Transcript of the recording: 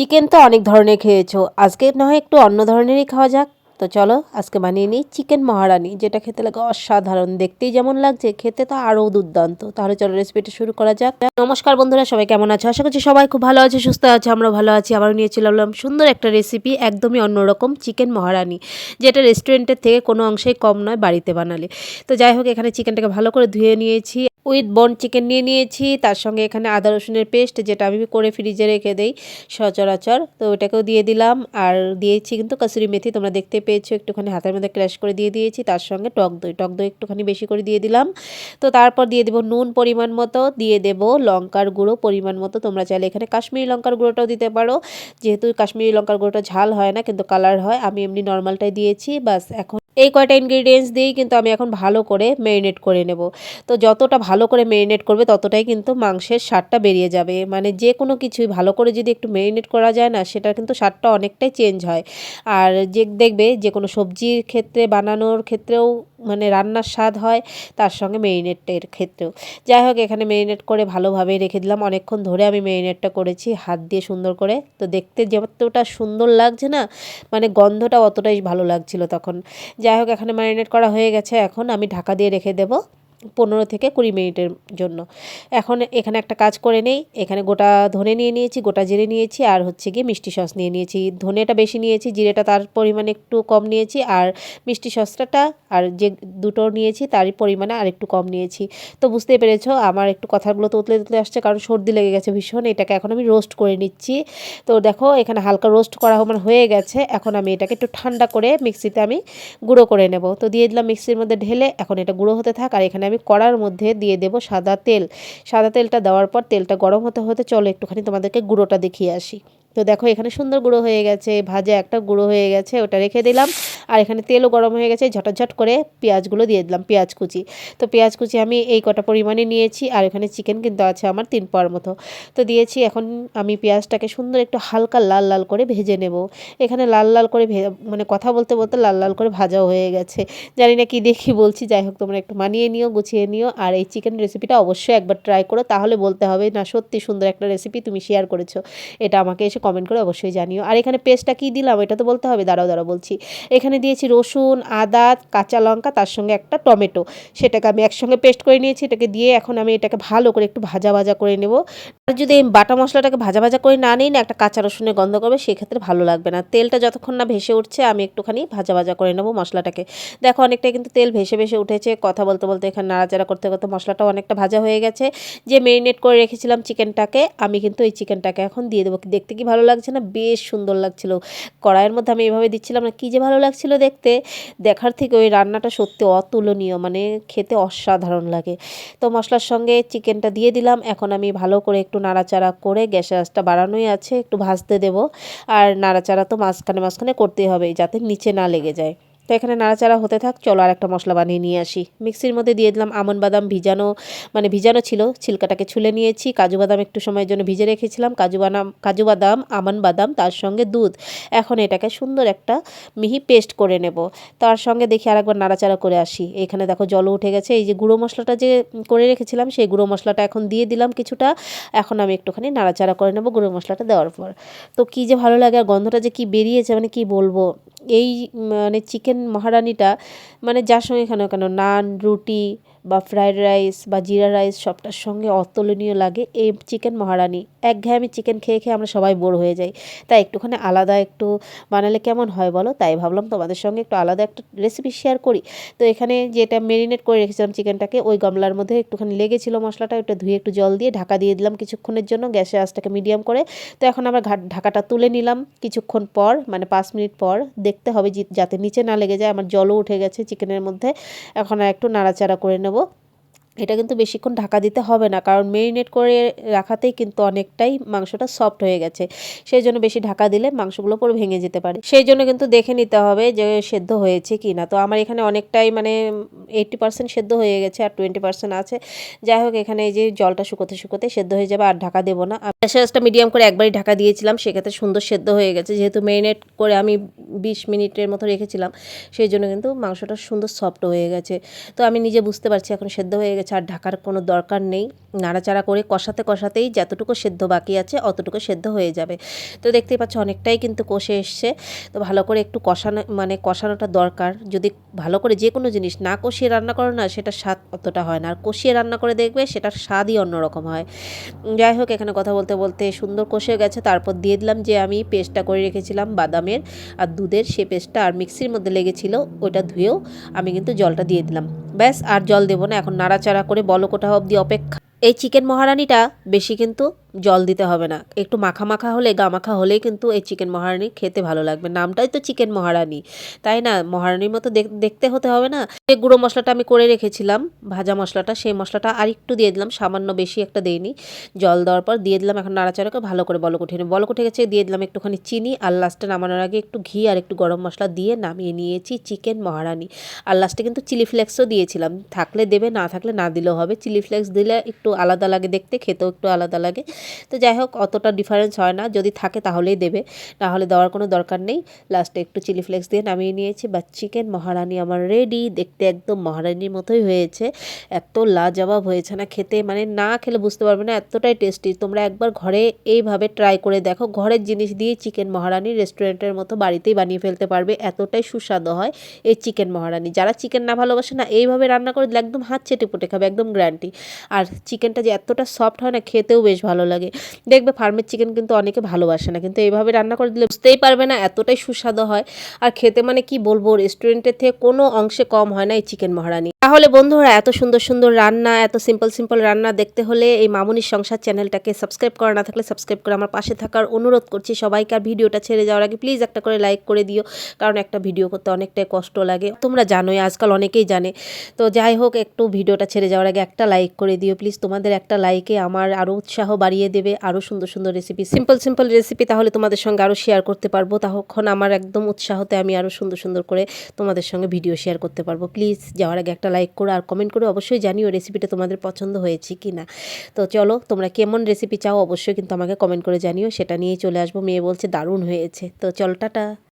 Chicken তো অনেক ধরনের খেয়েছো। আজকে না হয় একটু অন্য ধরনেরই খাওয়া যাক। তো চলো, আজকে বানিয়ে নিই চিকেন মহারানি যেটা খেতে লাগে অসাধারণ। দেখতেই যেমন লাগছে, খেতে তো আরও দুর্দান্ত। তাহলে চলো রেসিপিটা শুরু করা যাক। নমস্কার বন্ধুরা, সবাই কেমন আছো? আশা করছি সবাই খুব ভালো আছে, সুস্থ আছে আমরা ভালো আছি। আবার নিয়ে চলে এলাম সুন্দর একটা রেসিপি একদমই অন্যরকম চিকেন মহারানি যেটা রেস্টুরেন্টের থেকে কোনো অংশেই কম নয় বাড়িতে বানালে। তো যাই হোক, এখানে চিকেনটাকে ভালো করে ধুয়ে নিয়েছি। উইথ বন চিকেন নিয়ে নিয়েছি। তার সঙ্গে এখানে আদা রসুনের পেস্ট যেটা আমি করে ফ্রিজে রেখে দেই সচরাচর। তো ওটাকেও দিয়ে দিলাম। আর দিয়েছি কিন্তু কসুরি মেথি, তোমরা দেখতে পেয়েছ। একটুখানি হাতের মধ্যে ক্র্যাশ করে দিয়ে দিয়েছি। তার সঙ্গে টক দই টক দই একটুখানি বেশি করে দিয়ে দিলাম। তো তারপর দিয়ে দেবো নুন পরিমাণ মতো, দিয়ে দেবো লঙ্কার গুঁড়ো পরিমাণ মতো। তোমরা চাইলে এখানে কাশ্মীরি লঙ্কার গুঁড়োটাও দিতে পারো। যেহেতু কাশ্মীরি লঙ্কার গুঁড়োটা ঝাল হয় না, কিন্তু কালার হয়। আমি এমনি নর্মালটাই দিয়েছি। বাস, এখন এই কয়টা ইনগ্রিডিয়েন্টস দিয়েই কিন্তু আমি এখন ভালো করে ম্যারিনেট করে নেব। তো যতটা ভালো করে ম্যারিনেট করবে ততটাই কিন্তু মাংসের স্বাদটা বেরিয়ে যাবে। মানে যে কোনো কিছুই ভালো করে যদি একটু ম্যারিনেট করা যায় না সেটা কিন্তু স্বাদটা অনেকটাই চেঞ্জ হয়। আর যে দেখবে যে কোনো সবজির ক্ষেত্রে, বানানোর ক্ষেত্রেও মানে রান্নার স্বাদ হয়, তার সঙ্গে মেরিনেটের ক্ষেত্রেও। যাই হোক, এখানে মেরিনেট করে ভালোভাবেই রেখে দিলাম। অনেকক্ষণ ধরে আমি মেরিনেটটা করেছি, হাত দিয়ে সুন্দর করে। তো দেখতে যতটা সুন্দর লাগছে না মানে গন্ধটা অতটাই ভালো লাগছিল তখন। যাই হোক, এখানে ম্যারিনেট করা হয়ে গেছে। এখন আমি ঢাকা দিয়ে রেখে দেবো। পনেরো থেকে কুড়ি মিনিটের জন্য। এখন এখানে একটা কাজ করে নেই। এখানে গোটা ধনে নিয়ে নিয়েছি, গোটা জিরে নিয়েছি, আর হচ্ছে গিয়ে মিষ্টি সস নিয়ে নিয়েছি। ধনেটা বেশি নিয়েছি, জিরেটা তার পরিমাণে একটু কম নিয়েছি, আর মিষ্টি সসটা আর যে দুটো নিয়েছি তারই পরিমাণে আর একটু কম নিয়েছি। তো বুঝতেই পেরেছ, আমার একটু কথাগুলো তো উতলে আসছে, কারণ সর্দি লেগে গেছে ভীষণ, এটাকে এখন আমি রোস্ট করে নিচ্ছি। তো দেখো, এখানে হালকা রোস্ট করা আমার হয়ে গেছে, এখন আমি এটাকে একটু ঠান্ডা করে মিক্সিতে আমি গুঁড়ো করে নেব। তো দিয়ে দিলাম মিক্সির মধ্যে ঢেলে, এখন এটা গুঁড়ো হতে থাক, আর এখানে আমি কড়ার মধ্যে দিয়ে দেব সাদা তেল। সাদা তেলটা দেওয়ার পর তেলটা গরম হতে হতে চলো একটুখানি তোমাদেরকে গুঁড়োটা দেখিয়ে আসি। তো দেখো এখানে সুন্দর গুঁড়ো হয়ে গেছে, ভাজা একটা গুঁড়ো হয়ে গেছে, ওটা রেখে দিলাম। আর এখানে তেলও গরম হয়ে গেছে, ঝটাঝট করে পেঁয়াজগুলো দিয়ে দিলাম, পেঁয়াজ কুচি। তো পেঁয়াজ কুচি আমি এই কটা পরিমাণে নিয়েছি আর এখানে চিকেন কিন্তু আছে আমার তিন পাওয়ার মতো। তো দিয়েছি, এখন আমি পেঁয়াজটাকে সুন্দর একটু হালকা লাল লাল করে ভেজে নেব। এখানে লাল লাল করে মানে কথা বলতে বলতে লাল লাল করে ভাজাও হয়ে গেছে। জানি না কি দেখি বলছি, যাই হোক তোমরা একটু মানিয়ে নিও, গুছিয়ে নিও। আর এই চিকেন রেসিপিটা অবশ্যই একবার ট্রাই করো, তাহলে বলতে হবে না সত্যি সুন্দর একটা রেসিপি তুমি শেয়ার করেছ। এটা আমাকে এসে কমেন্ট করে অবশ্যই জানিও। আর এখানে পেস্টটা কী দিলাম, এটা তো বলতে হবে, দাঁড়াও দাঁড়াও বলছি। এখানে দিয়েছি রসুন, আদা, কাঁচা লঙ্কা, তার সঙ্গে একটা টমেটো। সেটাকে আমি একসঙ্গে পেস্ট করে নিয়েছি, এটাকে দিয়ে এখন আমি এটাকে ভালো করে একটু ভাজা ভাজা করে নেব। আর যদি এই বাটা মশলাটাকে ভাজা ভাজা করে না নিই না, একটা কাঁচা রসুনের গন্ধ করবে, সেক্ষেত্রে ভালো লাগবে না। তেলটা যতক্ষণ না ভেসে উঠছে, আমি একটুখানি ভাজা ভাজা করে নেব মশলাটাকে। দেখো, অনেকটাই কিন্তু তেল ভেসে ভেসে উঠেছে। কথা বলতে বলতে এখানে নাড়াচাড়া করতে করতে মশলাটাও অনেকটা ভাজা হয়ে গেছে। যে মেরিনেট করে রেখেছিলাম চিকেনটাকে আমি কিন্তু এই চিকেনটাকে এখন দিয়ে দেবো। দেখতে কি ভালো লাগছে না? বেশ সুন্দর লাগছিল। কড়াইয়ের মধ্যে আমি এভাবে দিচ্ছিলাম না, কী যে ভালো লাগছিল দেখতে, দেখার থেকে ওই রান্নাটা সত্যি অতুলনীয় মানে খেতে অসাধারণ লাগে। তো মশলার সঙ্গে চিকেনটা দিয়ে দিলাম, এখন আমি ভালো করে একটু নাড়াচাড়া করে গ্যাসের আঁচটা বাড়ানোই আছে, একটু ভাজতে দেব। আর নাড়াচাড়া তো মাঝখানে মাঝখানে করতেই হবে যাতে নিচে না লেগে যায়। তো এখানে নাড়াচাড়া হতে থাক, চলো আর একটা মশলা বানিয়ে নিয়ে আসি। মিক্সির মধ্যে দিয়ে দিলাম আমন বাদাম ভিজানো মানে ভিজানো ছিল, ছিলকাটাকে ছুলে নিয়েছি। কাজু বাদাম একটু সময়ের জন্য ভিজে রেখেছিলাম। কাজু বাদাম কাজু বাদাম, আমন বাদাম, তার সঙ্গে দুধ। এখন এটাকে সুন্দর একটা মিহি পেস্ট করে নেব। তার সঙ্গে দেখি আরেকবার নাড়াচাড়া করে আসি। এখানে দেখো জল উঠে গেছে। এই যে গুঁড়ো মশলাটা যে করে রেখেছিলাম, সেই গুঁড়ো মশলাটা এখন দিয়ে দিলাম কিছুটা। এখন আমি একটুখানি নাড়াচাড়া করে নেব গুঁড়ো মশলাটা দেওয়ার পর। তো কী যে ভালো লাগে আর গন্ধটা যে কি বেরিয়েছে মানে কি বলব? এই মানে চিকেন মহারানিটা মানে যার সঙ্গে কেন কেন নান রুটি বা ফ্রায়েড রাইস বা জিরা রাইস সবটার সঙ্গে অতুলনীয় লাগে। এই চিকেন মহারানি একঘেয়েমি চিকেন খেয়ে খেয়ে আমরা সবাই বোর হয়ে যাই। তাই একটুখানি আলাদা একটু বানালে কেমন হয় বলো? তাই ভাবলাম তোমাদের সঙ্গে একটু আলাদা একটা রেসিপি শেয়ার করি। তো এখানে যেটা মেরিনেট করে রেখেছিলাম চিকেনটাকে ওই গামলার মধ্যে একটুখানি লেগেছিলো মশলাটা, ওটা ধুয়ে একটু জল দিয়ে ঢাকা দিয়ে দিলাম কিছুক্ষণের জন্য গ্যাসের আঁচটাকে মিডিয়াম করে। তো এখন আবার ঢাকাটা তুলে নিলাম কিছুক্ষণ পর মানে পাঁচ মিনিট পর। দেখতে হবে যাতে নিচে না লেগে যায়, আমার জলও উঠে গেছে চিকেনের মধ্যে। এখন একটু নাড়াচাড়া করে নেব। নেব এটা কিন্তু বেশিক্ষণ ঢাকা দিতে হবে না, কারণ মেরিনেট করে রাখাতেই কিন্তু অনেকটাই মাংসটা সফট হয়ে গেছে। সেই জন্য বেশি ঢাকা দিলে মাংসগুলো পুরো ভেঙে যেতে পারে। সেই জন্য কিন্তু দেখে নিতে হবে যে সেদ্ধ হয়েছে কি না তো আমার এখানে অনেকটাই মানে এইটটি পার্সেন্ট সেদ্ধ হয়ে গেছে আর টোয়েন্টি পার্সেন্ট আছে। যাই হোক, এখানে এই যে জলটা শুকোতে শুকোতে সেদ্ধ হয়ে যাবে, আর ঢাকা দেবো না। গ্যাসটা মিডিয়াম করে একবারই ঢাকা দিয়েছিলাম, সেক্ষেত্রে সুন্দর সেদ্ধ হয়ে গেছে। যেহেতু মেরিনেট করে আমি বিশ মিনিটের মতো রেখেছিলাম, সেই জন্য কিন্তু মাংসটা সুন্দর সফট হয়ে গেছে। তো আমি নিজে বুঝতে পারছি এখন সেদ্ধ হয়ে গেছে আর ঢাকার কোনো দরকার নেই। নাড়াচাড়া করে কষাতে কষাতেই যতটুকু সেদ্ধ বাকি আছে, অতটুকু সেদ্ধ হয়ে যাবে। তো দেখতেই পাচ্ছ অনেকটাই কিন্তু কষে এসছে। তো ভালো করে একটু কষানো মানে কষানোটা দরকার। যদি ভালো করে যে কোনো জিনিস না কষিয়ে রান্না করো না সেটা স্বাদ অতটা হয় না। আর কষিয়ে রান্না করে দেখবে সেটার স্বাদই অন্যরকম হয়। যাই হোক, এখানে কথা বলতে বলতে সুন্দর কষে গেছে। তারপর দিয়ে দিলাম যে আমি পেস্টটা করে রেখেছিলাম বাদামের আর দুধের। সে পেস্টটা আর মিক্সির মধ্যে লেগেছিল ওইটা ধুয়েও আমি কিন্তু জলটা দিয়ে দিলাম। ব্যাস আর জল দেবো না। এখন নাড়াচাড়া করে বলকোটা অব্দি অপেক্ষা এই চিকেন মহারানিটা বেশি কিন্তু জল দিতে হবে না। একটু মাখা মাখা হলে, গা মাখা হলেই কিন্তু এই চিকেন মহারানি খেতে ভালো লাগবে। নামটাই তো চিকেন মহারানি। তাই না? মহারানির মতো দেখ- দেখতে হতে হবে না? যে গুঁড়ো মশলাটা আমি করে রেখেছিলাম, ভাজা মশলাটা, সেই মশলাটা আর একটু দিয়ে দিলাম, সামান্য বেশি একটা দেইনি। জল দেওয়ার পর দিয়ে দিলাম, এখন নাড়াচাড়া করে ভালো করে বলক উঠে বলক উঠে গেছে, দিয়ে দিলাম একটুখানি চিনি আর লাস্টে নামানোর আগে একটু ঘি আর একটু গরম মশলা দিয়ে নামিয়ে নিয়েছি চিকেন মহারানি। আর লাস্টে কিন্তু চিলি ফ্লেক্সও দিয়েছিলাম। থাকলে দেবে, না থাকলে না দিলেও হবে। চিলি ফ্লেক্স দিলে একটু আলাদা লাগে দেখতে, খেতেও একটু আলাদা লাগে। তো যাই হোক, অতটা ডিফারেন্স হয় না। যদি থাকে তাহলেই দেবে। না হলে দেওয়ার কোনো দরকার নেই। লাস্টে একটু চিলি ফ্লেক্স দিয়ে নামিয়ে নিয়েছি। বা চিকেন মহারানি আমার রেডি দেখতে একদম মহারানির মতোই হয়েছে। এত লাজবাব হয়েছে না খেতে। মানে না খেলে বুঝতে পারবে না, এতটাই টেস্টি তোমরা একবার ঘরে এইভাবে ট্রাই করে দেখো। ঘরের জিনিস দিয়ে চিকেন মহারানি রেস্টুরেন্টের মতো বাড়িতেই বানিয়ে ফেলতে পারবে। এতটাই সুস্বাদু হয় এই চিকেন মহারানি। যারা চিকেন না ভালোবাসে না, এইভাবে রান্না করে একদম হাত চেটে পুটে খাবে, একদম গ্যারান্টি আর চিকেনটা যে এতটা সফট হয় না, খেতেও বেশ ভালো লাগে। দেখবে ফার্মের চিকেন কিন্তু অনেকে ভালোবাসে না, কিন্তু এইভাবে রান্না করে দিলে বুঝতেই পারবে না এতটাই সুস্বাদু হয়। আর খেতে মানে কি বলব রেস্টুরেন্টের থেকে কোনো অংশে কম হয় না এই চিকেন মহারানি। তাহলে বন্ধুরা, এত সুন্দর সুন্দর রান্না, এত সিম্পল সিম্পল রান্না দেখতে হলে এই মামুনির সংসার চ্যানেলটাকে সাবস্ক্রাইব করা না থাকলে সাবস্ক্রাইব করে আমার পাশে থাকার অনুরোধ করছি। সবাইকে আর ভিডিওটা ছেড়ে যাওয়ার আগে প্লিজ একটা করে লাইক করে দিও, কারণ একটা ভিডিও করতে অনেকটাই কষ্ট লাগে। তোমরা জানোই, আজকাল অনেকেই জানে। তো যাই হোক, একটু ভিডিওটা ছেড়ে যাওয়ার আগে একটা লাইক করে দিও প্লিজ তোমাদের একটা লাইকে আমার আরও উৎসাহ বাড়িয়ে দেবে আরও সুন্দর সুন্দর রেসিপি সিম্পল সিম্পল রেসিপি তাহলে তোমাদের সঙ্গে আরও শেয়ার করতে পারব। তখন আমার একদম উৎসাহতে আমি আরও সুন্দর সুন্দর করে তোমাদের সঙ্গে ভিডিও শেয়ার করতে পারব। প্লিজ যাওয়ার আগে একটা লাইক করো আর কমেন্ট করে অবশ্যই জানিও রেসিপিটা তোমাদের পছন্দ হয়েছে কি না তো চলো, তোমরা কেমন রেসিপি চাও অবশ্যই কিন্তু আমাকে কমেন্ট করে জানিও, সেটা নিয়ে চলে আসব। মেয়ে বলছে দারুণ হয়েছে। তো চল, টাটা।